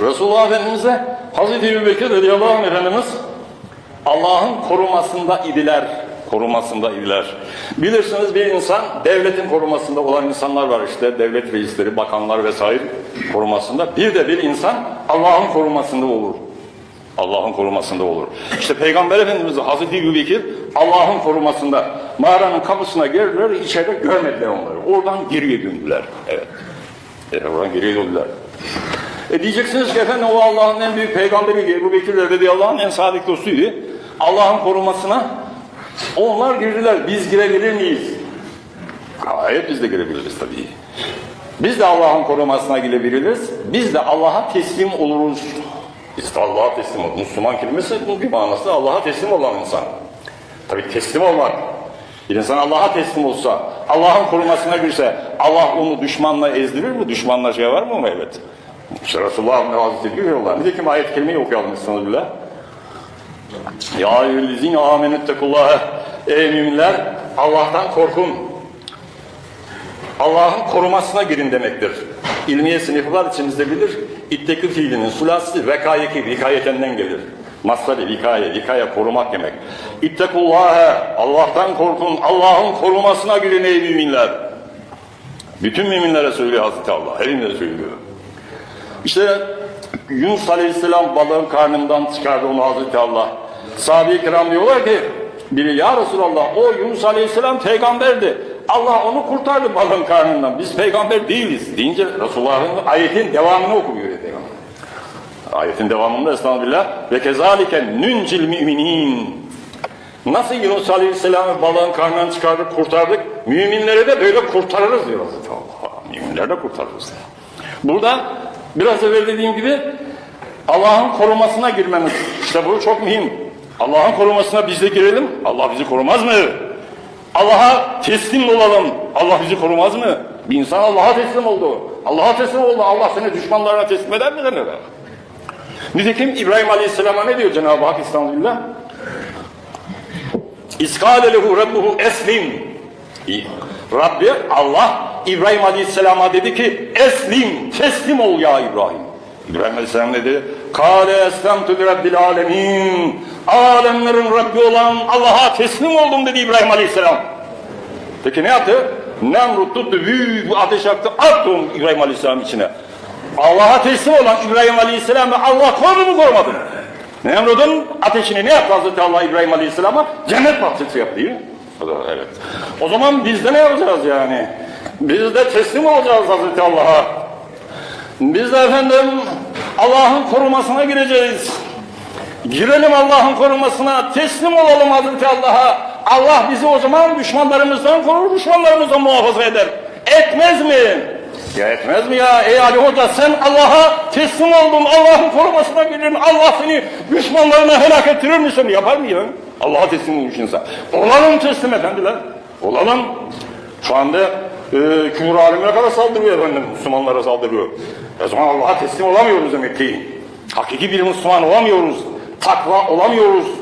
Resulullah Efendimiz'e Hazreti Ebu Bekir radıyallahu anh Efendimiz Allah'ın korumasında idiler. Korumasında idiler. Bilirsiniz bir insan devletin korumasında olan insanlar var işte devlet reisleri, bakanlar vesaire korumasında. Bir de bir insan Allah'ın korumasında olur. Allah'ın korumasında olur. İşte Peygamber Efendimiz Hazreti Ebu Bekir Allah'ın korumasında mağaranın kapısına girdiler, içeride görmediler onları. Oradan geriye döndüler. Evet. Evet, oradan geriye döndüler. E diyeceksiniz ki efendim o Allah'ın en büyük peygamberi Ebu Bekir Allah'ın en sadık dostuydu. Allah'ın korumasına onlar girdiler. Biz girebilir miyiz? Gayet biz de girebiliriz tabii. Biz de Allah'ın korumasına girebiliriz. Biz de Allah'a teslim oluruz. Biz de Allah'a teslim oluruz. Müslüman kelimesi bunun bir manası Allah'a teslim olan insan. Tabii teslim olmak. Bir insan Allah'a teslim olsa, Allah'ın korumasına girse, Allah onu düşmanla ezdirir mi? Düşmanla şey var mı evet. Resulullah Hazreti diyor Allah. Nitekim ayet-i kerimeyi okuyalım Estağfirullah. Ya eyyühellezine amenettekullaha. Ey müminler Allah'tan korkun. Allah'ın korumasına girin demektir. İlmiye sınıfı var içimizde bilir. İttekü fiilinin sulası vekayeki, vikayetenden gelir. Masları vikaye, vikaya korumak demek. İttekullâhe, Allah'tan korkun, Allah'ın korumasına girin ey müminler. Bütün müminlere söylüyor Hazreti Allah, hepimize söylüyor. İşte Yunus Aleyhisselam balığın karnından çıkardı onu Hazreti Allah. Sahabe-i kiram diyorlar ki, biri ya Resulallah o Yunus Aleyhisselam peygamberdi. Allah onu kurtardı balığın karnından. Biz peygamber değiliz deyince Resulullah'ın ayetin devamını okumuyor peygamber. Ayetin devamında estağfirullah ve kezalike nüncil müminin Nasıl Yunus Aleyhisselam'ı balığın karnından çıkardık, kurtardık, müminleri de böyle kurtarırız diyor Hazreti Allah. Müminleri de kurtarırız. Burada biraz evvel dediğim gibi Allah'ın korumasına girmemiz. İşte bu çok mühim. Allah'ın korumasına biz de girelim. Allah bizi korumaz mı? Allah'a teslim olalım. Allah bizi korumaz mı? Bir insan Allah'a teslim oldu. Allah'a teslim oldu. Allah seni düşmanlarına teslim eder mi? Eder. Nitekim İbrahim Aleyhisselam'a ne diyor Cenab-ı Hak İstanbul'da? İskâle lehu rabbuhu eslim. Rabbi Allah İbrahim Aleyhisselam'a dedi ki eslim, teslim ol ya İbrahim. İbrahim Aleyhisselam dedi? Kâle eslemtü rabbil alemin. Alemlerin Rabbi olan Allah'a teslim oldum dedi İbrahim Aleyhisselam. Peki ne yaptı? Nemrut tuttu büyük bir ateş yaktı attı İbrahim Aleyhisselam içine. Allah'a teslim olan İbrahim Aleyhisselam'ı Allah korudu mu korumadı mı? Nemrut'un ateşini ne yaptı Hazreti Allah İbrahim Aleyhisselam'a? Cennet bahçesi yaptı evet. O zaman biz de ne yapacağız yani? Biz de teslim olacağız Hazreti Allah'a. Biz de efendim Allah'ın korumasına gireceğiz. Girelim Allah'ın korumasına, teslim olalım Hazreti Allah'a. Allah bizi o zaman düşmanlarımızdan korur, düşmanlarımızdan muhafaza eder. Etmez mi? Ya etmez mi ya? Ey Ali Hoca sen Allah'a teslim oldun, Allah'ın korumasına girdin, Allah seni düşmanlarına helak ettirir misin? Yapar mı ya? Allah'a teslim olmuş insan. Olalım teslim efendiler. Olalım. Şu anda e, küfür alemine kadar saldırıyor efendim. Müslümanlara saldırıyor. O zaman Allah'a teslim olamıyoruz demek ki. Hakiki bir Müslüman olamıyoruz. Takva olamıyoruz.